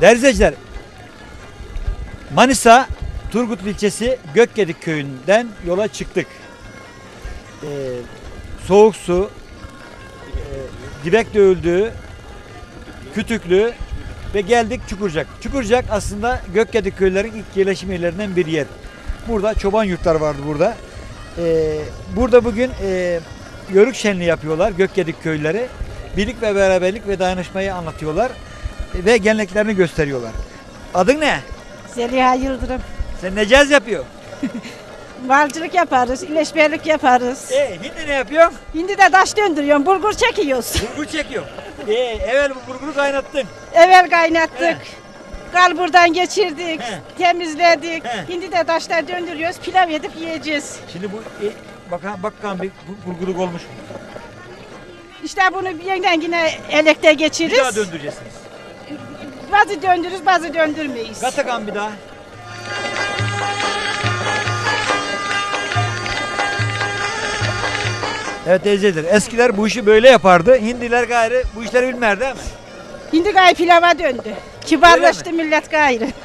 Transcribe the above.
Değerli izleyiciler, Manisa Turgut ilçesi Gökgedik köyünden yola çıktık. Ee, soğuk su, e, dibek dövüldüğü, kütüklü ve geldik Çukurcak. Çukurcak aslında Gökgedik köylerin ilk yerleşim yerlerinden bir yer. Burada çoban yurtlar vardı burada. Ee, burada bugün e, yörük şenliği yapıyorlar Gökgedik köyleri. Birlik ve beraberlik ve dayanışmayı anlatıyorlar ve geleneklerini gösteriyorlar. Adın ne? Zeliha Yıldırım. Sen ne caz yapıyor? Balcılık yaparız, ileşberlik yaparız. E, hindi ne yapıyor? Şimdi de taş döndürüyorum, bulgur çekiyoruz. Burgu çekiyor. E, evvel bu burgunu kaynattın. Evvel kaynattık. Kal buradan geçirdik, He. temizledik. He. Şimdi de taşlar döndürüyoruz, pilav edip yiyeceğiz. Şimdi bu e, bakan bakan bir bu- burguluk olmuş mu? İşte bunu bir yeniden yine elekte Bir daha geçiririz. döndüreceksiniz. Bazı döndürürüz, bazı döndürmeyiz. Katakan bir daha. Evet teyzeler eskiler bu işi böyle yapardı. Hindiler gayrı bu işleri bilmer değil mi? Şimdi gayrı pilava döndü. Kibarlaştı millet gayrı.